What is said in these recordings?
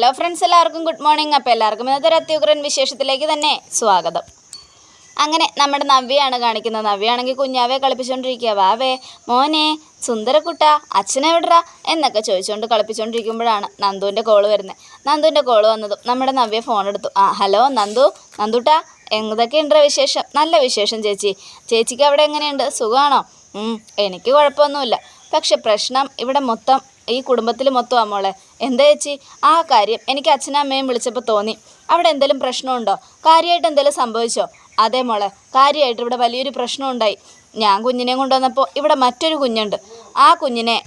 Hello friends എല്ലാവർക്കും good morning. അപ്പോൾ എല്ലാവർക്കും ഇന്നത്തെ ഒരു അത്യുഗ്രൻ വിശേഷത്തിലേക്ക് തന്നെ സ്വാഗതം. അങ്ങനെ നമ്മുടെ നവ്യയാണ് കാണിക്കുന്നത്. നവ്യാണെങ്കിൽ കുഞ്ഞാവെ കളിപ്പിച്ചുകൊണ്ടിരിക്കുക വാവേ മോനെ സുന്ദരക്കുട്ട അച്ഛനെ വിടറ എന്നൊക്കെ ചോദിച്ചുകൊണ്ട് കളിപ്പിച്ചുകൊണ്ടിരിക്കുമ്പോഴാണ് നന്ദുവിന്റെ കോൾ വരുന്നത്. നന്ദുവിന്റെ കോൾ വന്നതും നമ്മുടെ നവ്യ ഫോൺ എടുത്തു. ആ ഹലോ നന്ദു നന്ദുട്ട എന്തൊക്കെയുണ്ടോ വിശേഷം? നല്ല വിശേഷം ചേച്ചി. ചേച്ചിക്ക് അവിടെ എങ്ങനെയുണ്ട്? സുഖമാണോ? എനിക്ക് കുഴപ്പമൊന്നുമില്ല. പക്ഷെ പ്രശ്നം ഇവിടെ മൊത്തം ഈ കുടുംബത്തിൽ മൊത്തം മോളെ. എന്താ ചേച്ചി? ആ കാര്യം എനിക്ക് അച്ഛനും അമ്മയും വിളിച്ചപ്പോൾ തോന്നി. അവിടെ എന്തെങ്കിലും പ്രശ്നമുണ്ടോ? കാര്യമായിട്ട് എന്തെങ്കിലും സംഭവിച്ചോ? അതേ മോളെ കാര്യമായിട്ട് ഇവിടെ വലിയൊരു പ്രശ്നം ഉണ്ടായി ഞാൻ കുഞ്ഞിനെ കൊണ്ടുവന്നപ്പോൾ ഇവിടെ മറ്റൊരു കുഞ്ഞുണ്ട്. ആ കുഞ്ഞിനെ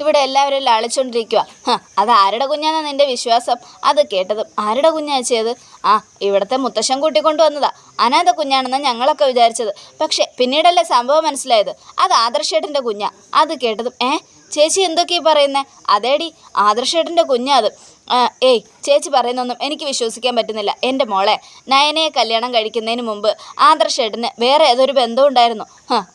ഇവിടെ എല്ലാവരും ലാളിച്ചുകൊണ്ടിരിക്കുക അത് ആരുടെ കുഞ്ഞാന്നാ നിന്റെ വിശ്വാസം? അത് കേട്ടതും ആരുടെ കുഞ്ഞാ ചെയ്ത് ആ ഇവിടുത്തെ മുത്തശ്ശൻ കൂട്ടിക്കൊണ്ടു വന്നതാ അനാഥ കുഞ്ഞാണെന്ന് ഞങ്ങളൊക്കെ വിചാരിച്ചത്. പക്ഷേ പിന്നീടല്ലേ സംഭവം മനസ്സിലായത്? അത് ആദർശേട്ടന്റെ കുഞ്ഞാ. അത് കേട്ടതും ഏ? ചേച്ചി എന്തൊക്കെയാ പറയുന്നത് അതേടി ആദർശേട്ടന്റെ കുഞ്ഞാത് ഏയ് ചേച്ചി പറയുന്നൊന്നും എനിക്ക് വിശ്വസിക്കാൻ പറ്റുന്നില്ല. എന്റെ മോളെ നയനയെ കല്യാണം കഴിക്കുന്നതിന് മുമ്പ് ആദർശേട്ടന് വേറെ ഏതൊരു ബന്ധം ഉണ്ടായിരുന്നു.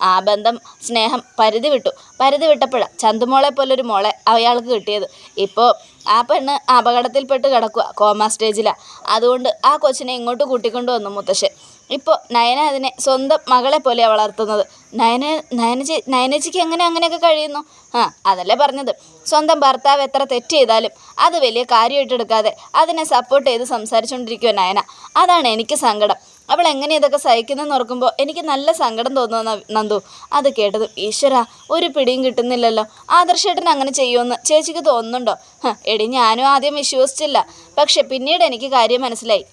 ആ ബന്ധം സ്നേഹം പരിധി വിട്ടു. പരിധി വിട്ടപ്പോഴാണ് ചന്തുമോളെ പോലൊരു മോളെ അയാൾക്ക് കിട്ടിയത്. ഇപ്പോൾ ആ പെണ്ണ് അപകടത്തിൽപ്പെട്ട് കിടക്കുക കോമ സ്റ്റേജിലാണ് അതുകൊണ്ട് ആ കൊച്ചിനെ ഇങ്ങോട്ട് കൂട്ടിക്കൊണ്ടു വന്നു മുത്തശ്ശൻ. ഇപ്പോൾ നയന അതിനെ സ്വന്തം മകളെ പോലെയാണ് വളർത്തുന്നത്. നയന നയനജി നയനജിക്ക് എങ്ങനെ അങ്ങനെയൊക്കെ കഴിയുന്നു? ആ അതല്ലേ പറഞ്ഞത്. സ്വന്തം ഭർത്താവ് എത്ര തെറ്റ് ചെയ്താലും അത് വലിയ കാര്യമായിട്ട് എടുക്കാതെ അതിനെ സപ്പോർട്ട് ചെയ്ത് സംസാരിച്ചുകൊണ്ടിരിക്കുക നയന. അതാണ് എനിക്ക് സങ്കടം. അവൾ എങ്ങനെ ഇതൊക്കെ സഹിക്കുന്നതെന്ന് ഓർക്കുമ്പോൾ എനിക്ക് നല്ല സങ്കടം തോന്നുന്നു നന്ദു. അത് കേട്ടത് ഈശ്വര ഒരു പിടിയും കിട്ടുന്നില്ലല്ലോ. ആദർശേട്ടൻ അങ്ങനെ ചെയ്യുമെന്ന് ചേച്ചിക്ക് തോന്നുന്നുണ്ടോ? എടി ഞാനും ആദ്യം വിശ്വസിച്ചില്ല. പക്ഷെ പിന്നീട് എനിക്ക് കാര്യം മനസ്സിലായി.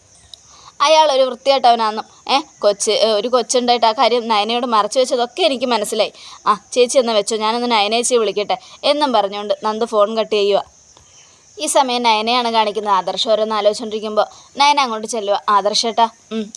അയാൾ ഒരു വൃത്തിയായിട്ടവനാണെന്നും ഏഹ് കൊച്ച് ഒരു കൊച്ചുണ്ടായിട്ട് ആ കാര്യം നയനയോട് മറച്ചു വെച്ചതൊക്കെ എനിക്ക് മനസ്സിലായി. ആ ചേച്ചി എന്നാൽ വെച്ചോ? ഞാനൊന്ന് നയനേച്ചി വിളിക്കട്ടെ. എന്നും പറഞ്ഞുകൊണ്ട് നന്ദ് ഫോൺ കട്ട് ചെയ്യുക ഈ സമയം നയനയാണ് കാണിക്കുന്നത്. ആദർശം ഓരോന്ന് ആലോചിച്ചുകൊണ്ടിരിക്കുമ്പോൾ നയന അങ്ങോട്ട് ചെല്ലുക ആദർശേട്ടാ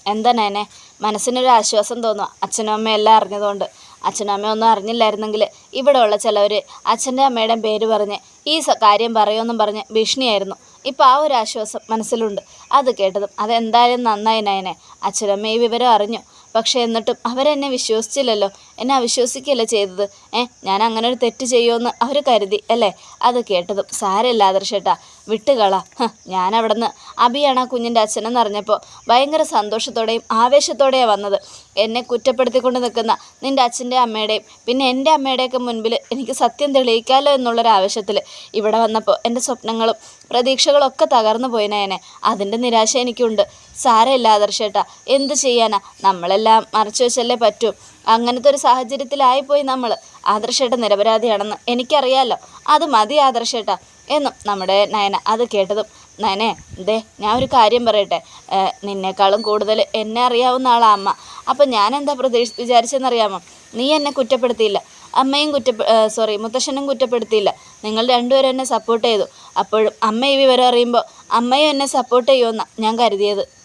എന്താ നയനെ? മനസ്സിനൊരു ആശ്വാസം തോന്നുക അച്ഛനും അമ്മയും എല്ലാം അറിഞ്ഞതുകൊണ്ട്. അച്ഛനും അമ്മയും ഒന്നും അറിഞ്ഞില്ലായിരുന്നെങ്കിൽ ഇവിടെയുള്ള ചിലവർ അച്ഛന്റെ അമ്മയുടെയും പേര് പറഞ്ഞ് ഈ കാര്യം പറയുമെന്നും പറഞ്ഞ് ഭീഷണിയായിരുന്നു. ഇപ്പോൾ ആ ഒരു ആശ്വാസം മനസ്സിലുണ്ട്. അത് കേട്ടതും അതെന്തായാലും നന്നായി നയനെ. അച്ഛനമ്മ ഈ വിവരം അറിഞ്ഞു. പക്ഷേ എന്നിട്ടും അവരെന്നെ വിശ്വസിച്ചില്ലല്ലോ. എന്നെ അവിശ്വസിക്കുകയല്ലേ ചെയ്തത്? ഏ ഞാൻ അങ്ങനെ ഒരു തെറ്റ് ചെയ്യുമെന്ന് അവർ കരുതി അല്ലേ? അത് കേട്ടതും സാരമില്ല ആദർശേട്ടാ വിട്ടുകള. ഞാൻ അവിടെ നിന്ന് അബിയാണ് ആ കുഞ്ഞിന്റെ അച്ഛനെന്ന് അറിഞ്ഞപ്പോൾ ഭയങ്കര സന്തോഷത്തോടെയും ആവേശത്തോടെയാണ് വന്നത്. എന്നെ കുറ്റപ്പെടുത്തിക്കൊണ്ട് നിൽക്കുന്ന നിന്റെ അച്ഛന്റെ അമ്മയുടെയും പിന്നെ എന്റെ അമ്മയുടെയൊക്കെ മുൻപിൽ എനിക്ക് സത്യം തെളിയിക്കാമല്ലോ എന്നുള്ളൊരു ആവശ്യത്തിൽ ഇവിടെ വന്നപ്പോൾ എന്റെ സ്വപ്നങ്ങളും പ്രതീക്ഷകളൊക്കെ തകർന്നു പോയിനേനെ അതിന്റെ നിരാശ എനിക്കുണ്ട്. സാരമില്ല ആദർശേട്ടാ എന്ത് ചെയ്യാനാ? നമ്മളെല്ലാം മറച്ചു വെച്ചല്ലേ പറ്റൂ. അങ്ങനത്തെ ഒരു സാഹചര്യത്തിലായിപ്പോയി നമ്മൾ ആദർശേട്ട നിരപരാധിയാണെന്ന് എനിക്കറിയാലോ. അത് മതി ആദർശേട്ടാ എന്നും നമ്മുടെ നയന അത് കേട്ടതും. നയനെ ദേ ഞാൻ ഒരു കാര്യം പറയട്ടെ. നിന്നെക്കാളും കൂടുതൽ എന്നെ അറിയാവുന്ന ആളാ അമ്മ. അപ്പം ഞാൻ എന്താ പ്രതീക്ഷ വിചാരിച്ചെന്നറിയാമോ? നീ എന്നെ കുറ്റപ്പെടുത്തിയില്ല. അമ്മയും കുറ്റ സോറി മുത്തശ്ശനും കുറ്റപ്പെടുത്തിയില്ല. നിങ്ങൾ രണ്ടുപേരും എന്നെ സപ്പോർട്ട് ചെയ്തു. അപ്പോഴും അമ്മ ഈ വിവരം അറിയുമ്പോൾ അമ്മയും എന്നെ സപ്പോർട്ട് ചെയ്യുമെന്നാണ് ഞാൻ കരുതിയത്.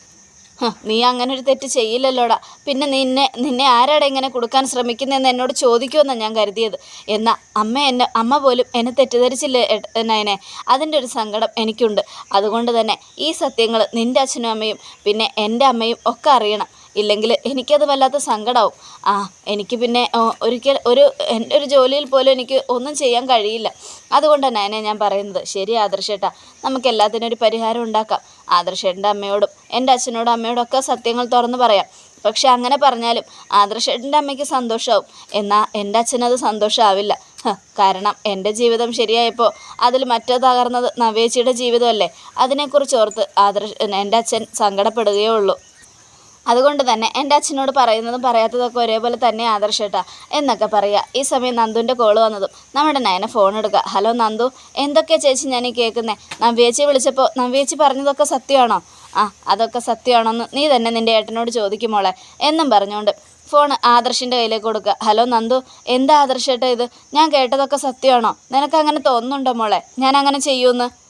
നീ അങ്ങനെ ഒരു തെറ്റ് ചെയ്യില്ലല്ലോടാ. പിന്നെ നിന്നെ നിന്നെ ആരാടെ ഇങ്ങനെ കൊടുക്കാൻ ശ്രമിക്കുന്നതെന്ന് എന്നോട് ചോദിക്കുമെന്നാണ് ഞാൻ കരുതിയത്. എന്നാൽ അമ്മ എന്നെ അമ്മ പോലും എന്നെ തെറ്റിദ്ധരിച്ചില്ലേ എന്നതിനെ അതിന്റെ ഒരു സങ്കടം എനിക്കുണ്ട്. അതുകൊണ്ട് തന്നെ ഈ സത്യങ്ങൾ നിന്റെ അച്ഛനും അമ്മയും പിന്നെ എന്റെ അമ്മയും ഒക്കെ അറിയണം. ഇല്ലെങ്കിൽ എനിക്കത് വല്ലാത്ത സങ്കടമാവും ആ എനിക്ക് പിന്നെ ഒരിക്കൽ ഒരു എന്റെ ഒരു ജോലിയിൽ പോലും എനിക്ക് ഒന്നും ചെയ്യാൻ കഴിയില്ല. അതുകൊണ്ടാണ് അതിനെ ഞാൻ പറയുന്നത്. ശരി ആദർശേട്ടാ നമുക്ക് എല്ലാത്തിനും ഒരു പരിഹാരം ഉണ്ടാക്കാം. ആദർശേട്ടന്റെ അമ്മയോടും എന്റെ അച്ഛനോടും അമ്മയോടും ഒക്കെ സത്യങ്ങൾ തുറന്നു പറയാം. പക്ഷെ അങ്ങനെ പറഞ്ഞാലും ആദർശേട്ടന്റെ അമ്മയ്ക്ക് സന്തോഷമാവും എന്നാൽ എന്റെ അച്ഛനത് സന്തോഷമാവില്ല കാരണം എന്റെ ജീവിതം ശരിയായപ്പോൾ അതിൽ മറ്റോ തകർന്നത് നവേച്ചിയുടെ ജീവിതമല്ലേ? അതിനെക്കുറിച്ച് ഓർത്ത് ആദർശ എന്റെ അച്ഛൻ സങ്കടപ്പെടുകയേ ഉള്ളൂ. അതുകൊണ്ട് തന്നെ എന്റെ അച്ഛനോട് പറയുന്നതും പറയാത്തതൊക്കെ ഒരേപോലെ തന്നെ ആദർശേട്ടാ എന്നൊക്കെ പറയുക. ഈ സമയം നന്ദുവിന്റെ കോൾ വന്നതും നമ്മുടെ നയന ഫോൺ എടുക്കുക. ഹലോ നന്ദു എന്തൊക്കെയാ ചേച്ചി ഞാൻ ഈ കേൾക്കുന്നത് നവ്യേച്ചി വിളിച്ചപ്പോൾ നവ്യേച്ചി പറഞ്ഞതൊക്കെ സത്യമാണോ? ആ അതൊക്കെ സത്യമാണോന്ന് നീ തന്നെ നിന്റെ ഏട്ടനോട് ചോദിക്കുമോളെ എന്നും പറഞ്ഞുകൊണ്ട് ഫോൺ ആദർശിന്റെ കയ്യിലേക്ക് കൊടുക്കുക. ഹലോ നന്ദു എന്താ ആദർശേട്ടാ ഇത്? ഞാൻ കേട്ടതൊക്കെ സത്യമാണോ? നിനക്ക് അങ്ങനെ തോന്നുന്നുണ്ടോ മോളെ? ഞാൻ അങ്ങനെ ചെയ്യുമെന്ന്?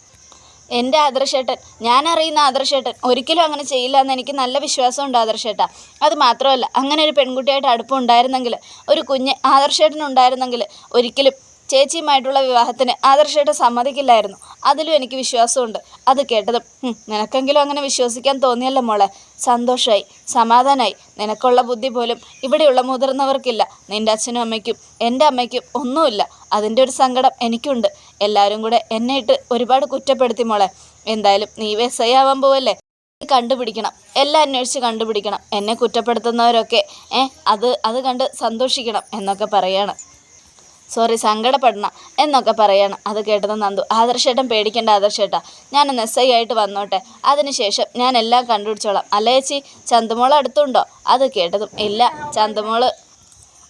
എന്റെ ആദർശേട്ടൻ. ഞാൻ അറിയുന്ന ആദർശേട്ടൻ. ഒരിക്കലും അങ്ങനെ ചെയ്യില്ല എന്ന് എനിക്ക് നല്ല വിശ്വാസമുണ്ട് ആദർശേട്ടാ. അത് മാത്രമല്ല അങ്ങനെ ഒരു പെൺകുട്ടിയായിട്ട് അടുപ്പം ഉണ്ടായിരുന്നെങ്കിൽ ഒരു കുഞ്ഞ് ആദർശേട്ടൻ ഉണ്ടായിരുന്നെങ്കിൽ ഒരിക്കലും ചേച്ചിയുമായിട്ടുള്ള വിവാഹത്തിന് ആദർശേട്ടൻ സമ്മതിക്കില്ലായിരുന്നു. അതിലും എനിക്ക് വിശ്വാസമുണ്ട്. അത് കേട്ടതും നിനക്കെങ്കിലും അങ്ങനെ വിശ്വസിക്കാൻ തോന്നിയല്ലോ മോളെ. സന്തോഷമായി സമാധാനമായി നിനക്കുള്ള ബുദ്ധി പോലും ഇവിടെയുള്ള മുതിർന്നവർക്കില്ല. നിന്റെ അച്ഛനും അമ്മയ്ക്കും എന്റെ അമ്മയ്ക്കും ഒന്നുമില്ല. അതിന്റെ ഒരു സങ്കടം എനിക്കുണ്ട്. എല്ലാവരും കൂടെ എന്നെ ഇട്ട് ഒരുപാട് കുറ്റപ്പെടുത്തി മോളെ. എന്തായാലും നീ ഐ ആവാൻ പോവല്ലേ? കണ്ടുപിടിക്കണം. എല്ലാം അന്വേഷിച്ച് കണ്ടുപിടിക്കണം. എന്നെ കുറ്റപ്പെടുത്തുന്നവരൊക്കെ ഏ അത് അത് കണ്ട് സന്തോഷിക്കണം എന്നൊക്കെ പറയാണ്. സോറി സങ്കടപ്പെടണം എന്നൊക്കെ പറയാണ്. അത് കേട്ടത് നന്ദു. ആദർശേട്ടൻ പേടിക്കേണ്ട ആദർശേട്ടാ. ഞാനൊന്ന് എസ് ഐ ആയിട്ട് വന്നോട്ടെ. അതിനുശേഷം ഞാൻ എല്ലാം കണ്ടുപിടിച്ചോളാം. അല്ലേ ചേച്ചി? ചന്തുമോൾ അടുത്തുണ്ടോ? അത് കേട്ടതും. ഇല്ല ചന്തുമോൾ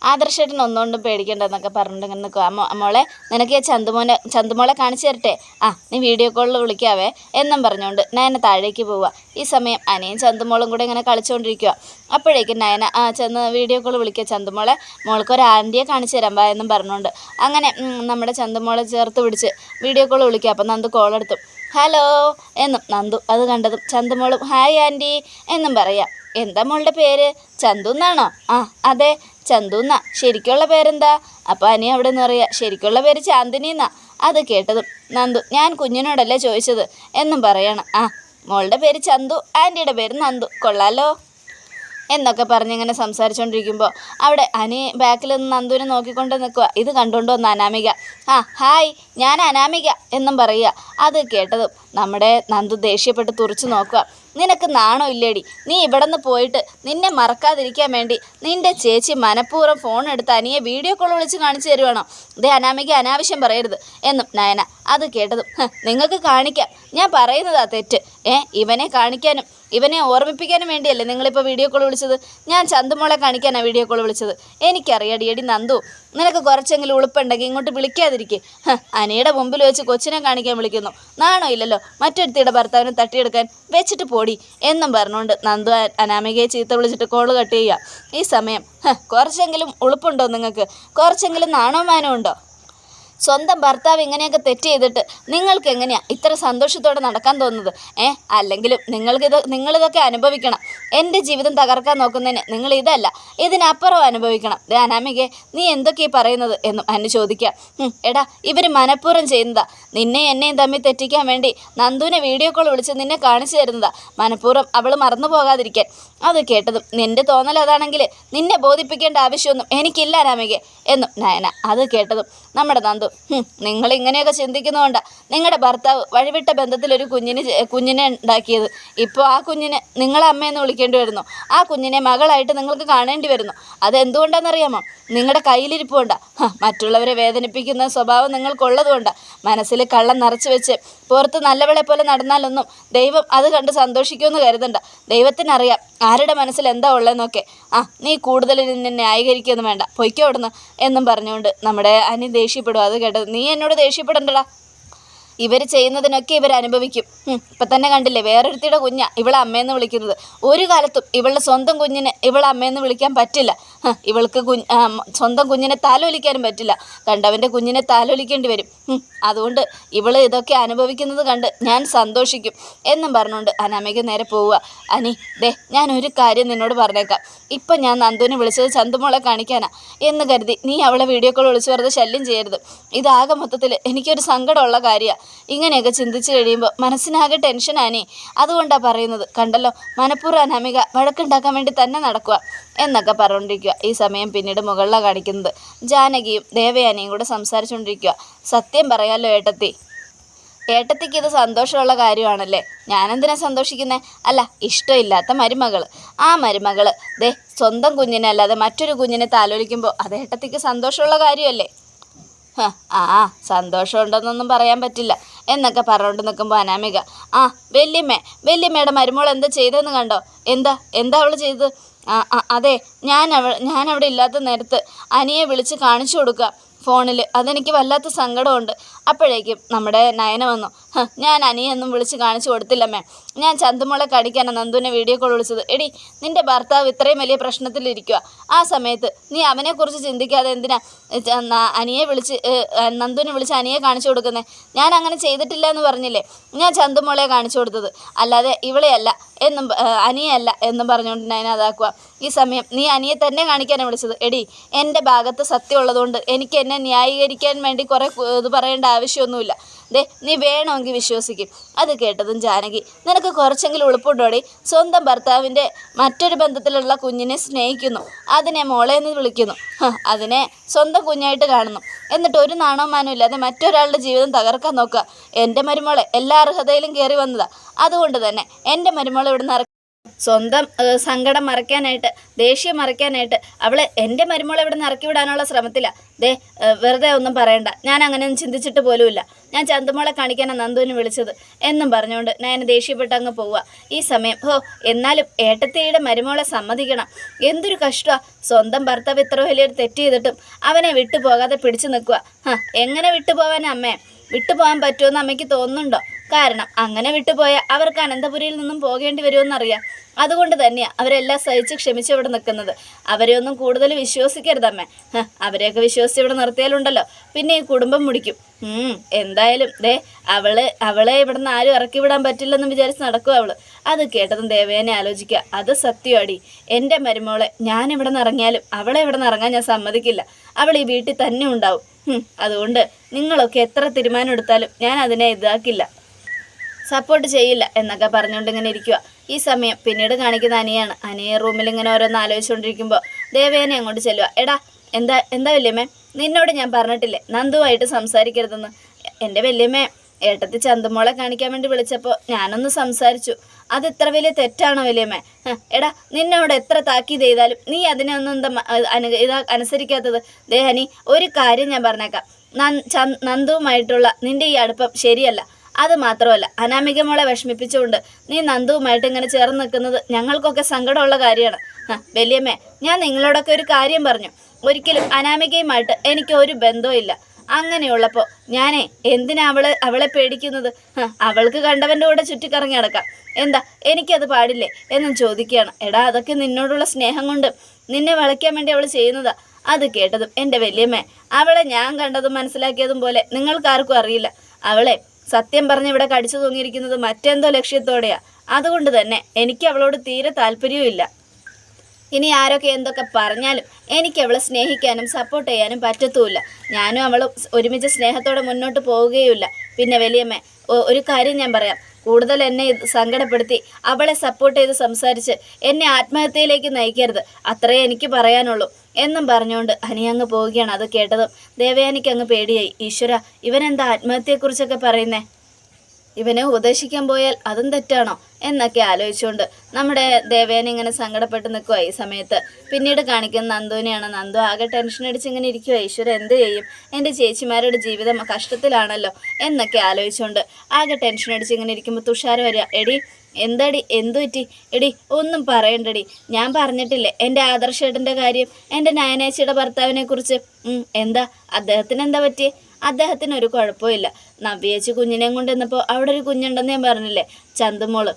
ആദർശേട്ടൻ ഒന്നുകൊണ്ടും പേടിക്കേണ്ടെന്നൊക്കെ പറഞ്ഞിട്ട് ഇങ്ങനെ നിൽക്കുക മോളെ നിനക്ക് ചന്തുമോനെ ചന്തുമോളെ കാണിച്ചു തരട്ടെ? ആ നീ വീഡിയോ കോളിൽ വിളിക്കാവേ. എന്നും പറഞ്ഞുകൊണ്ട് നയന താഴേക്ക് പോവുക ഈ സമയം അനിയും ചന്തുമോളും കൂടെ ഇങ്ങനെ കളിച്ചുകൊണ്ടിരിക്കുക അപ്പോഴേക്കും നയന ആ ചെന്ന് വീഡിയോ കോൾ വിളിക്കുക ചന്തുമോളെ മോൾക്ക് ഒരു ആന്റിയെ കാണിച്ചു തരാം വാ എന്നും പറഞ്ഞുകൊണ്ട് അങ്ങനെ നമ്മുടെ ചന്തുമോളെ ചേർത്ത് പിടിച്ച് വീഡിയോ കോൾ വിളിക്കുക അപ്പം നന്ദു കോൾ എടുത്തു. ഹലോ എന്നും നന്ദു അത് കണ്ടതും ചന്തുമോളും ഹായ് ആന്റി എന്നും പറയാം. എന്താ മോളുടെ പേര്? ചന്തു എന്നാണോ? ആ അതെ ചന്തു എന്നാ ശരിക്കുള്ള പേരെന്താ? അപ്പം അനി അവിടെ നിന്ന് അറിയാം ശരിക്കുള്ള പേര് ചാന്ദിനി എന്നാ അത് കേട്ടതും നന്ദു ഞാൻ കുഞ്ഞിനോടല്ലേ ചോദിച്ചത്? എന്നും പറയണം. ആ മോളുടെ പേര് ചന്തു ആന്റിയുടെ പേര് നന്ദു. കൊള്ളാലോ. എന്നൊക്കെ പറഞ്ഞിങ്ങനെ സംസാരിച്ചുകൊണ്ടിരിക്കുമ്പോൾ അവിടെ അനി ബാക്കിൽ നിന്ന് നന്ദുവിനെ നോക്കിക്കൊണ്ട് നിൽക്കുക ഇത് കണ്ടുകൊണ്ട് വന്ന അനാമിക. ആ ഹായ് ഞാൻ അനാമിക എന്നും പറയുക. അത് കേട്ടതും നമ്മുടെ നന്ദു ദേഷ്യപ്പെട്ട് തുറച്ചു നോക്കുക. നിനക്ക് നാണോ ഇല്ലേടി? നീ ഇവിടെ നിന്ന് പോയിട്ട് നിന്നെ മറക്കാതിരിക്കാൻ വേണ്ടി നിന്റെ ചേച്ചി മനഃപൂർവം ഫോൺ എടുത്ത് അനിയെ വീഡിയോ കോൾ വിളിച്ച് കാണിച്ചു തരുവാണോ? ദേ അനാമിക അനാവശ്യം പറയരുത് എന്നും നയന അത് കേട്ടതും. നിങ്ങൾക്ക് കാണിക്കാം. ഞാൻ പറയുന്നതാ തെറ്റ്. ഏ ഇവനെ കാണിക്കാനും ഇവനെ ഓർമ്മിപ്പിക്കാനും വേണ്ടിയല്ലേ നിങ്ങളിപ്പോൾ വീഡിയോ കോൾ വിളിച്ചത്? ഞാൻ ചന്തുമോളെ കാണിക്കാനാണ് വീഡിയോ കോൾ വിളിച്ചത്. എനിക്കറിയാടി എടി നന്ദു നിനക്ക് കുറച്ചെങ്കിലും ഉളുപ്പുണ്ടെങ്കിൽ ഇങ്ങോട്ട് വിളിക്കാതിരിക്കേ. അനിയുടെ മുമ്പിൽ വെച്ച് കൊച്ചിനെ കാണിക്കാൻ വിളിക്കുന്നു. നാണോ ഇല്ലല്ലോ മറ്റൊരുത്തിയുടെ ഭർത്താവിനെ തട്ടിയെടുക്കാൻ വെച്ചിട്ട് പോടി എന്നും പറഞ്ഞുകൊണ്ട് നന്ദു അനാമികയെ ചീത്ത വിളിച്ചിട്ട് കോൾ കട്ട് ചെയ്യുക. ഈ സമയം കുറച്ചെങ്കിലും ഉളുപ്പുണ്ടോ നിങ്ങൾക്ക് കുറച്ചെങ്കിലും നാണോ മാനോ ഉണ്ടോ? സ്വന്തം ഭർത്താവ് ഇങ്ങനെയൊക്കെ തെറ്റ് ചെയ്തിട്ട് നിങ്ങൾക്ക് എങ്ങനെയാ ഇത്ര സന്തോഷത്തോടെ നടക്കാൻ തോന്നുന്നത്? ഏ അല്ലെങ്കിലും നിങ്ങൾക്കിത് നിങ്ങളിതൊക്കെ അനുഭവിക്കണം. എന്റെ ജീവിതം തകർക്കാൻ നോക്കുന്നതിന് നിങ്ങൾ ഇതല്ല ഇതിനപ്പുറം അനുഭവിക്കണം. ദേ അനാമികെ നീ എന്തൊക്കെയാ പറയുന്നത് എന്നും അനു ചോദിക്കുക. എടാ ഇവർ മനഃപൂർവം ചെയ്യുന്നതാ. നിന്നെ എന്നെയും തമ്മിൽ തെറ്റിക്കാൻ വേണ്ടി നന്ദുവിനെ വീഡിയോ കോൾ വിളിച്ച് നിന്നെ കാണിച്ചു തരുന്നതാ. മനഃപൂർവം അവൾ മറന്നു പോകാതിരിക്കാൻ. അത് കേട്ടതും നിന്റെ തോന്നൽ അതാണെങ്കിൽ നിന്നെ ബോധിപ്പിക്കേണ്ട ആവശ്യമൊന്നും എനിക്കില്ല അനാമികെ എന്നും നയന അത് കേട്ടതും നമ്മുടെ നന്ദു "ഹും, നിങ്ങൾ ഇങ്ങനെയൊക്കെ ചിന്തിക്കുന്നതുകൊണ്ട് നിങ്ങളുടെ ഭർത്താവ് വഴിവിട്ട ബന്ധത്തിൽ ഒരു കുഞ്ഞിന് കുഞ്ഞിനെ ഉണ്ടാക്കിയത്. ഇപ്പോൾ ആ കുഞ്ഞിനെ നിങ്ങളെ അമ്മയെന്ന് വിളിക്കേണ്ടി വരുന്നു. ആ കുഞ്ഞിനെ മകളായിട്ട് നിങ്ങൾക്ക് കാണേണ്ടി വരുന്നു. അതെന്തുകൊണ്ടാണെന്നറിയാമോ നിങ്ങളുടെ കയ്യിലിരിപ്പുകൊണ്ട മറ്റുള്ളവരെ വേദനിപ്പിക്കുന്ന സ്വഭാവം നിങ്ങൾക്കുള്ളതുകൊണ്ട്. മനസ്സിൽ കള്ളം നിറച്ചു വെച്ച് പുറത്ത് നല്ലവളെ പോലെ നടന്നാലൊന്നും ദൈവം അത് കണ്ട് സന്തോഷിക്കുമെന്ന് കരുതണ്ട. ദൈവത്തിനറിയാം ആരുടെ മനസ്സിൽ എന്താ ഉള്ളതെന്നൊക്കെ. ആ നീ കൂടുതൽ നിന്നെ ന്യായീകരിക്കുകയൊന്നും വേണ്ട. പൊയ്ക്കോ എന്നും പറഞ്ഞുകൊണ്ട് നമ്മുടെ അനി ദേഷ്യപ്പെടും. അത് കേട്ടത്. നീ എന്നോട് ദേഷ്യപ്പെടണ്ടടാ. ഇവർ ചെയ്യുന്നതിനൊക്കെ ഇവർ അനുഭവിക്കും. ഇപ്പം തന്നെ കണ്ടില്ലേ വേറൊരുത്തിയുടെ കുഞ്ഞാ ഇവളെ അമ്മയെന്ന് വിളിക്കുന്നത്. ഒരു കാലത്തും ഇവളുടെ സ്വന്തം കുഞ്ഞിനെ ഇവളെ അമ്മയെന്ന് വിളിക്കാൻ പറ്റില്ല. ഇവൾക്ക് കുഞ്ഞ് സ്വന്തം കുഞ്ഞിനെ താലോലിക്കാനും പറ്റില്ല. കണ്ടവന്റെ കുഞ്ഞിനെ താലോലിക്കേണ്ടി വരും. അതുകൊണ്ട് ഇവൾ ഇതൊക്കെ അനുഭവിക്കുന്നത് കണ്ട് ഞാൻ സന്തോഷിക്കും എന്നും പറഞ്ഞുകൊണ്ട് അനാമയ്ക്ക് നേരെ പോവുക. അനി ദേ ഞാൻ ഒരു കാര്യം നിന്നോട് പറഞ്ഞേക്കാം. ഇപ്പം ഞാൻ നന്ദുവിനെ വിളിച്ചത് ചന്തുമോളെ കാണിക്കാനാ എന്ന് കരുതി നീ അവളെ വീഡിയോ കോൾ വിളിച്ച് വെറുതെ ശല്യം ചെയ്യരുത്. ഇതാകെ മൊത്തത്തിൽ എനിക്കൊരു സങ്കടമുള്ള കാര്യമാണ് ഇങ്ങനെയൊക്കെ ചിന്തിച്ച് കഴിയുമ്പോൾ മനസ്സിനാകെ ടെൻഷനാനേ അതുകൊണ്ടാണ് പറയുന്നത്. കണ്ടല്ലോ മനഃപൂർവം അനാമിക വഴക്കുണ്ടാക്കാൻ വേണ്ടി തന്നെ നടക്കുക എന്നൊക്കെ പറഞ്ഞുകൊണ്ടിരിക്കുക. ഈ സമയം പിന്നീട് മുകളിലാണ് കാണിക്കുന്നത്. ജാനകിയും ദേവയാനിയും കൂടെ സംസാരിച്ചുകൊണ്ടിരിക്കുക. സത്യം പറയാലോ ഏട്ടത്തി. ഏട്ടത്തിക്ക് ഇത് സന്തോഷമുള്ള കാര്യമാണല്ലേ? ഞാനെന്തിനാ സന്തോഷിക്കുന്നത് അല്ല ഇഷ്ടമില്ലാത്ത മരുമകൾ ആ മരുമകൾ ദേ സ്വന്തം കുഞ്ഞിനെ അല്ലാതെ മറ്റൊരു കുഞ്ഞിനെ താലോലിക്കുമ്പോൾ അത് ഏട്ടത്തിക്ക് സന്തോഷമുള്ള കാര്യമല്ലേ? ആ സന്തോഷമുണ്ടെന്നൊന്നും പറയാൻ പറ്റില്ല. എന്നൊക്കെ പറഞ്ഞുകൊണ്ട് നിൽക്കുമ്പോൾ അനാമിക ആ വല്യമ്മേ വല്യമ്മയുടെ മരുമോൾ എന്താ ചെയ്തതെന്ന് കണ്ടോ? എന്താ എന്താ അവൾ ചെയ്തത്? അതെ ഞാൻ അവ ഞാൻ അവിടെ ഇല്ലാത്ത നേരത്ത് അനിയെ വിളിച്ച് കാണിച്ചു കൊടുക്കുക ഫോണിൽ അതെനിക്ക് വല്ലാത്ത സങ്കടമുണ്ട്. അപ്പോഴേക്കും നമ്മുടെ നയന വന്നു. "ഹ, ഞാൻ അനിയൊന്നും വിളിച്ച് കാണിച്ചു കൊടുത്തില്ലമ്മേ. ഞാൻ ചന്തുമോളെ കടിക്കാനാണ് നന്ദുവിനെ വീഡിയോ കോൾ വിളിച്ചത്. എടി നിന്റെ ഭർത്താവ് ഇത്രയും വലിയ പ്രശ്നത്തിലിരിക്കുക ആ സമയത്ത് നീ അവനെക്കുറിച്ച് ചിന്തിക്കാതെ എന്തിനാ അനിയെ വിളിച്ച് നന്ദുവിനെ വിളിച്ച് അനിയെ കാണിച്ചു കൊടുക്കുന്നത് ഞാൻ അങ്ങനെ ചെയ്തിട്ടില്ല എന്ന് പറഞ്ഞില്ലേ? ഞാൻ ചന്തുമോളെ കാണിച്ചു കൊടുത്തത്. അല്ലാതെ ഇവളെയല്ല എന്നും അനിയല്ല എന്നും പറഞ്ഞുകൊണ്ട് നയന അതാക്കുക ഈ സമയം നീ അനിയെ തന്നെ കാണിക്കാനാണ് വിളിച്ചത്. എടി എന്റെ ഭാഗത്ത് സത്യമുള്ളതുകൊണ്ട് എനിക്ക് എന്നെ ന്യായീകരിക്കാൻ വേണ്ടി കുറേ ഇത് പറയേണ്ട ആവശ്യമൊന്നുമില്ല. ദേ നീ വേണമെങ്കിൽ വിശ്വസിക്കും. അത് കേട്ടതും ജാനകി നിനക്ക് കുറച്ചെങ്കിലും ഉളുപ്പുണ്ടോടി? സ്വന്തം ഭർത്താവിന്റെ മറ്റൊരു ബന്ധത്തിലുള്ള കുഞ്ഞിനെ സ്നേഹിക്കുന്നു. അതിനെ മോളെ എന്ന് വിളിക്കുന്നു. അതിനെ സ്വന്തം കുഞ്ഞായിട്ട് കാണുന്നു. എന്നിട്ട് ഒരു നാണവമാനം ഇല്ലാതെ മറ്റൊരാളുടെ ജീവിതം തകർക്കാൻ നോക്കുക. എന്റെ മരുമോളെ എല്ലാ അർഹതയിലും കയറി വന്നതാണ് അതുകൊണ്ട് തന്നെ എന്റെ മരുമോളെ ഇവിടുന്ന് സ്വന്തം സങ്കടം മറയ്ക്കാനായിട്ട് ദേഷ്യം മറയ്ക്കാനായിട്ട് അവളെ എന്റെ മരുമോളെ ഇവിടെ നിന്ന് ഇറക്കി വിടാനുള്ള ശ്രമത്തില്ല ദേ വെറുതെ ഒന്നും പറയണ്ട. ഞാൻ അങ്ങനെ ഒന്നും ചിന്തിച്ചിട്ട് പോലുമില്ല. ഞാൻ ചന്തുമോളെ കാണിക്കാനാണ് നന്ദുവിന് വിളിച്ചത്. എന്നും പറഞ്ഞുകൊണ്ട് ഞാൻ ദേഷ്യപ്പെട്ട് അങ്ങ് പോവുക ഈ സമയം ഹോ എന്നാലും ഏട്ടത്തിയുടെ മരുമോളെ സമ്മതിക്കണം. എന്തൊരു കഷ്ടമാണ് സ്വന്തം ഭർത്താവ് ഇത്ര വലിയൊരു തെറ്റ് ചെയ്തിട്ടും അവനെ വിട്ടുപോകാതെ പിടിച്ചു നിൽക്കുക എങ്ങനെ വിട്ടുപോകാനാ അമ്മേ? വിട്ടുപോകാൻ പറ്റുമെന്ന് അമ്മയ്ക്ക് തോന്നുന്നുണ്ടോ? കാരണം അങ്ങനെ വിട്ടുപോയാൽ അവർക്ക് അനന്തപുരിയിൽ നിന്നും പോകേണ്ടി വരുമെന്നറിയാം. അതുകൊണ്ട് തന്നെയാണ് അവരെല്ലാം സഹിച്ച് ക്ഷമിച്ച് ഇവിടെ നിൽക്കുന്നത്. അവരെ ഒന്നും കൂടുതൽ വിശ്വസിക്കരുതമ്മേ അവരെയൊക്കെ വിശ്വസിച്ച് ഇവിടെ നിർത്തിയാലുണ്ടല്ലോ. പിന്നെ ഈ കുടുംബം മുടിക്കും. എന്തായാലും ദേ അവൾ അവളെ ഇവിടെ നിന്ന് ആരും ഇറക്കി വിടാൻ പറ്റില്ലെന്ന് വിചാരിച്ച് നടക്കും അവൾ. അത് കേട്ടതും ദേവേനെ ആലോചിക്കുക. അത് സത്യമാടി എന്റെ മരുമോളെ ഞാൻ ഇവിടെ നിന്ന് ഇറങ്ങിയാലും അവളെ ഇവിടെ നിന്ന് ഇറങ്ങാൻ ഞാൻ സമ്മതിക്കില്ല. അവൾ ഈ വീട്ടിൽ തന്നെ ഉണ്ടാവും. അതുകൊണ്ട് നിങ്ങളൊക്കെ എത്ര തീരുമാനം എടുത്താലും ഞാൻ അതിനെ ഇതാക്കില്ല. സപ്പോർട്ട് ചെയ്യില്ല എന്നൊക്കെ പറഞ്ഞുകൊണ്ട് ഇങ്ങനെ ഇരിക്കുക ഈ സമയം പിന്നീട് കാണിക്കുന്ന അനിയാണ്. അനിയെ റൂമിൽ ഇങ്ങനെ ഓരോന്ന് ആലോചിച്ചുകൊണ്ടിരിക്കുമ്പോൾ ദേവേനെ അങ്ങോട്ട് ചെല്ലുക എടാ എന്താ എന്താ വല്യമ്മേ? നിന്നോട് ഞാൻ പറഞ്ഞിട്ടില്ലേ നന്ദുവായിട്ട് സംസാരിക്കരുതെന്ന്? എന്റെ വല്യമ്മേ ഏട്ടത്തി ചന്തുമോളെ കാണിക്കാൻ വേണ്ടി വിളിച്ചപ്പോൾ ഞാനൊന്ന് സംസാരിച്ചു. അത് ഇത്ര വലിയ തെറ്റാണോ വലിയമ്മേ? എടാ നിന്നോട് എത്ര താക്കീത് ചെയ്താലും നീ അതിനെ ഒന്നും എന്താ അനു ഇതാ അനുസരിക്കാത്തത്? ദേഹനി ഒരു കാര്യം ഞാൻ പറഞ്ഞേക്കാം. നന്ദുവുമായിട്ടുള്ള നിന്റെ ഈ അടുപ്പം ശരിയല്ല. അത് മാത്രമല്ല അനാമിക മോളെ വിഷമിപ്പിച്ചുകൊണ്ട് നീ നന്ദുവുമായിട്ട് ഇങ്ങനെ ചേർന്ന് നിൽക്കുന്നത് ഞങ്ങൾക്കൊക്കെ സങ്കടമുള്ള കാര്യമാണ്. വലിയമ്മേ ഞാൻ നിങ്ങളോടൊക്കെ ഒരു കാര്യം പറഞ്ഞു. ഒരിക്കലും അനാമികയുമായിട്ട് എനിക്ക് ഒരു ബന്ധവും ഇല്ല. അങ്ങനെയുള്ളപ്പോൾ ഞാനേ എന്തിനാ അവളെ അവളെ പേടിക്കുന്നത്? അവൾക്ക് കണ്ടവന്റെ കൂടെ ചുറ്റിക്കറങ്ങി നടക്കാം. എന്താ എനിക്കത് പാടില്ലേ എന്നും ചോദിക്കുകയാണ്. എടാ അതൊക്കെ നിന്നോടുള്ള സ്നേഹം കൊണ്ട് നിന്നെ വളയ്ക്കാൻ വേണ്ടി അവൾ ചെയ്യുന്നതാ. അത് കേട്ടതും എന്റെ വലിയമ്മേ അവളെ ഞാൻ കണ്ടതും മനസ്സിലാക്കിയതും പോലെ നിങ്ങൾക്കാർക്കും അറിയില്ല. അവളെ സത്യം പറഞ്ഞ് ഇവിടെ കടിച്ചു തൂങ്ങിയിരിക്കുന്നത് മറ്റെന്തോ ലക്ഷ്യത്തോടെയാ. അതുകൊണ്ട് തന്നെ എനിക്ക് അവളോട് തീരെ താല്പര്യവുമില്ല. ഇനി ആരൊക്കെ എന്തൊക്കെ പറഞ്ഞാലും എനിക്ക് അവളെ സ്നേഹിക്കാനും സപ്പോർട്ട് ചെയ്യാനും പറ്റത്തുമില്ല ഞാനും അവളും ഒരുമിച്ച് സ്നേഹത്തോടെ മുന്നോട്ട് പോവുകയുമില്ല. പിന്നെ വലിയമ്മ ഒരു കാര്യം ഞാൻ പറയാം. കൂടുതൽ എന്നെ സങ്കടപ്പെടുത്തി അവളെ സപ്പോർട്ട് ചെയ്ത് സംസാരിച്ച് എന്നെ ആത്മഹത്യയിലേക്ക് നയിക്കരുത്. അത്രേ എനിക്ക് പറയാനുള്ളൂ എന്നും പറഞ്ഞുകൊണ്ട് അനിയങ്ങ് പോവുകയാണ്. അത് കേട്ടതും ദേവയാനിക്ക് അങ്ങ് പേടിയായി. ഈശ്വര ഇവനെന്താ ആത്മഹത്യയെക്കുറിച്ചൊക്കെ പറയുന്നേ? ഇവനെ ഉപദേശിക്കാൻ പോയാൽ അതും തെറ്റാണോ എന്നൊക്കെ ആലോചിച്ചുകൊണ്ട് നമ്മുടെ ദേവേന ഇങ്ങനെ സങ്കടപ്പെട്ട് നിൽക്കുക ഈ സമയത്ത്. പിന്നീട് കാണിക്കുന്ന നന്ദുവിനെയാണ് നന്ദു ആകെ ടെൻഷൻ അടിച്ച് ഇങ്ങനെ ഇരിക്കുക ഈശ്വരൻ എന്ത് ചെയ്യും? എന്റെ ചേച്ചിമാരുടെ ജീവിതം കഷ്ടത്തിലാണല്ലോ എന്നൊക്കെ ആലോചിച്ചുകൊണ്ട് ആകെ ടെൻഷൻ അടിച്ച് ഇങ്ങനെ ഇരിക്കുമ്പോൾ തുഷാരം വരിക എടി എന്താടി? എന്തു പറ്റി? എടി ഒന്നും പറയണ്ടടി. ഞാൻ പറഞ്ഞിട്ടില്ലേ എന്റെ ആദർശേട്ടന്റെ കാര്യം എന്റെ നയനേച്ചിയുടെ ഭർത്താവിനെ കുറിച്ച് എന്താ? അദ്ദേഹത്തിന് എന്താ പറ്റിയേ? അദ്ദേഹത്തിന് ഒരു കുഴപ്പമില്ല. നവ്യേച്ചി കുഞ്ഞിനെയും കൊണ്ട് വന്നപ്പോൾ അവിടെ ഒരു കുഞ്ഞുണ്ടെന്ന് ഞാൻ പറഞ്ഞില്ലേ? ചന്തുമോൾ.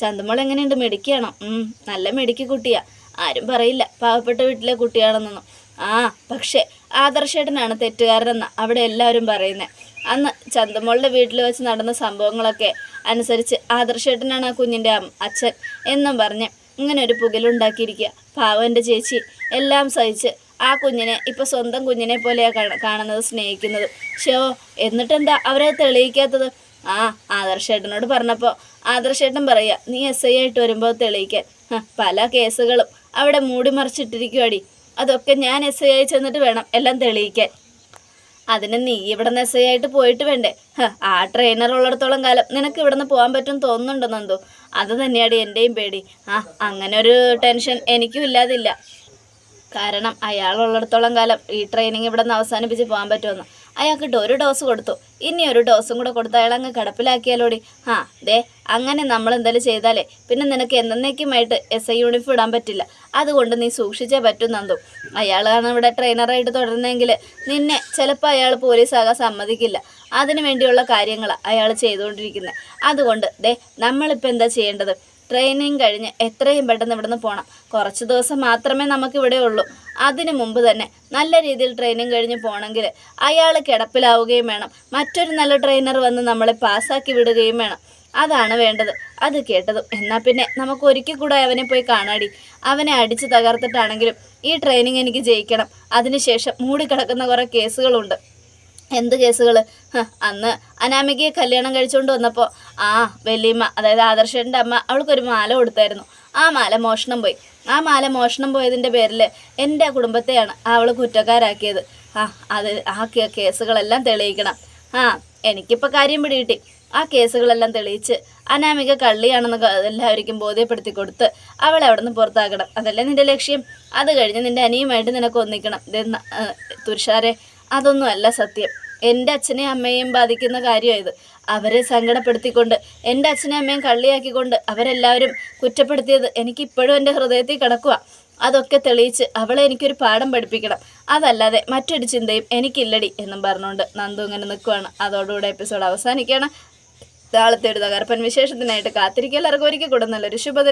ചന്തുമോൾ എങ്ങനെയുണ്ട്? മെടിക്കുകയാണോ ഉം, നല്ല മെടിക്ക് കുട്ടിയാ. ആരും പറയില്ല. പാവപ്പെട്ട വീട്ടിലെ കുട്ടിയാണെന്നൊന്നും. ആ പക്ഷേ ആദർശേട്ടനാണ് തെറ്റുകാരനെന്ന് അവിടെ എല്ലാവരും പറയുന്നത് അന്ന് ചന്തുമോളുടെ വീട്ടിൽ വെച്ച് നടന്ന സംഭവങ്ങളൊക്കെ അനുസരിച്ച് ആദർശേട്ടനാണ് ആ കുഞ്ഞിന്റെ അച്ഛൻ എന്നും പറഞ്ഞ് ഇങ്ങനെ ഒരു പുകലുണ്ടാക്കിയിരിക്കുക. പാവന്റെ ചേച്ചി. എല്ലാം സഹിച്ച് ആ കുഞ്ഞിനെ ഇപ്പോൾ സ്വന്തം കുഞ്ഞിനെ പോലെയാണ് കാണുന്നത് സ്നേഹിക്കുന്നത്. ഷോ എന്നിട്ടെന്താ അവരെ തെളിയിക്കാത്തത്? ആ ആദർശേട്ടനോട് പറഞ്ഞപ്പോൾ ആദർശേട്ടൻ പറയുക നീ എസ് ഐ ആയിട്ട് വരുമ്പോൾ തെളിയിക്കാൻ. പല കേസുകളും. അവിടെ മൂടി മറിച്ചിട്ടിരിക്കുവാടി. അതൊക്കെ ഞാൻ എസ് ഐ ആയി ചെന്നിട്ട് വേണം എല്ലാം തെളിയിക്കാൻ. അതിന് നീ ഇവിടെ നിന്ന് എസ് ഐ ആയിട്ട് പോയിട്ട് വേണ്ടേ? ആ ട്രെയിനർ ഉള്ളിടത്തോളം കാലം നിനക്ക് ഇവിടെ നിന്ന് പോകാൻ പറ്റും തോന്നുന്നുണ്ടോ നന്ദു? അത് തന്നെയാടി എന്റെയും പേടി. ആ അങ്ങനെ ഒരു ടെൻഷൻ എനിക്കും ഇല്ലാതില്ല. കാരണം അയാളുള്ളിടത്തോളം കാലം ഈ ട്രെയിനിങ് ഇവിടെ നിന്ന് അവസാനിപ്പിച്ച് പോകാൻ പറ്റുമെന്ന്. അയാൾക്ക് ഒരു ഡോസ് കൊടുത്തു. ഇനി ഒരു ഡോസും കൂടെ കൊടുത്ത് അയാൾ അങ്ങ് കിടപ്പിലാക്കിയാലോടി. ആ ദേ അങ്ങനെ നമ്മൾ എന്തായാലും ചെയ്താലേ. പിന്നെ നിനക്ക് എന്നേക്കുമായിട്ട് എസ് ഐ യൂണിഫോം ഇടാൻ പറ്റില്ല. അതുകൊണ്ട് നീ സൂക്ഷിച്ചേ പറ്റൂ നന്ദു. അയാളാണ് ഇവിടെ ട്രെയിനറായിട്ട് തുടരുന്നതെങ്കിൽ നിന്നെ ചിലപ്പോൾ അയാൾ പോലീസാകാൻ സമ്മതിക്കില്ല. അതിനു വേണ്ടിയുള്ള കാര്യങ്ങൾ അയാൾ ചെയ്തുകൊണ്ടിരിക്കുന്നത് അതുകൊണ്ട് ദേ നമ്മളിപ്പോൾ എന്താ ചെയ്യേണ്ടത്? ട്രെയിനിങ് കഴിഞ്ഞ് എത്രയും പെട്ടെന്ന് ഇവിടുന്ന് പോകണം കുറച്ച് ദിവസം മാത്രമേ നമുക്കിവിടെ ഉള്ളൂ. അതിനു മുമ്പ് തന്നെ നല്ല രീതിയിൽ ട്രെയിനിങ് കഴിഞ്ഞ് പോകണമെങ്കിൽ അയാൾ കിടപ്പിലാവുകയും വേണം. മറ്റൊരു നല്ല ട്രെയിനർ വന്ന് നമ്മളെ പാസ്സാക്കി വിടുകയും വേണം. അതാണ് വേണ്ടത്. അത് കേട്ടതും. എന്നാൽ പിന്നെ നമുക്ക് ഒരിക്കൽ കൂടെ അവനെ പോയി കാണാടി. അവനെ അടിച്ച് തകർത്തിട്ടാണെങ്കിലും ഈ ട്രെയിനിങ് എനിക്ക് ജയിക്കണം. അതിനുശേഷം മൂടിക്കിടക്കുന്ന കുറേ കേസുകളുണ്ട്. എന്ത് കേസുകൾ അന്ന് അനാമികയെ കല്യാണം കഴിച്ചുകൊണ്ട് വന്നപ്പോൾ ആ വലിയമ്മ അതായത് ആദർശന്റെ അമ്മ അവൾക്കൊരു മാല കൊടുത്തായിരുന്നു. ആ മാല മോഷണം പോയി. ആ മാല മോഷണം പോയതിന്റെ പേരിൽ എന്റെ കുടുംബത്തെയാണ് അവൾ കുറ്റക്കാരാക്കിയത്. ആ അത് ആ കേസുകളെല്ലാം തെളിയിക്കണം. ആ എനിക്കിപ്പോൾ കാര്യം പിടികിട്ടി. ആ കേസുകളെല്ലാം തെളിയിച്ച് അനാമിക കള്ളിയാണെന്ന് എല്ലാവർക്കും ബോധ്യപ്പെടുത്തി കൊടുത്ത് അവളെ അവിടെ നിന്ന് പുറത്താക്കണം. അതല്ലേ നിന്റെ ലക്ഷ്യം? അത് കഴിഞ്ഞ് നിന്റെ അനിയുമായിട്ട് നിനക്ക് ഒന്നിക്കണം. തുഷാരെ അതൊന്നുമല്ല സത്യം. എന്റെ അച്ഛനെയും അമ്മയെയും ബാധിക്കുന്ന കാര്യമായത് അവരെ സങ്കടപ്പെടുത്തിക്കൊണ്ട് എന്റെ അച്ഛനെയും അമ്മയും കള്ളിയാക്കിക്കൊണ്ട് അവരെല്ലാവരും കുറ്റപ്പെടുത്തിയത് എനിക്കിപ്പോഴും എന്റെ ഹൃദയത്തിൽ കിടക്കുക അതൊക്കെ തെളിയിച്ച് അവളെ എനിക്കൊരു പാഠം പഠിപ്പിക്കണം. അതല്ലാതെ മറ്റൊരു ചിന്തയും എനിക്കില്ലടി എന്നും പറഞ്ഞുകൊണ്ട് നന്ദു ഇങ്ങനെ നിൽക്കുവാണ്. അതോടുകൂടെ എപ്പിസോഡ് അവസാനിക്കുകയാണ്. നാളത്തെ ഒരു തകർപ്പൻ വിശേഷത്തിനായിട്ട് കാത്തിരിക്കുക. എല്ലാവർക്കും ഒരിക്കൽ കൂടെ നല്ലൊരു ശുഭദിനം.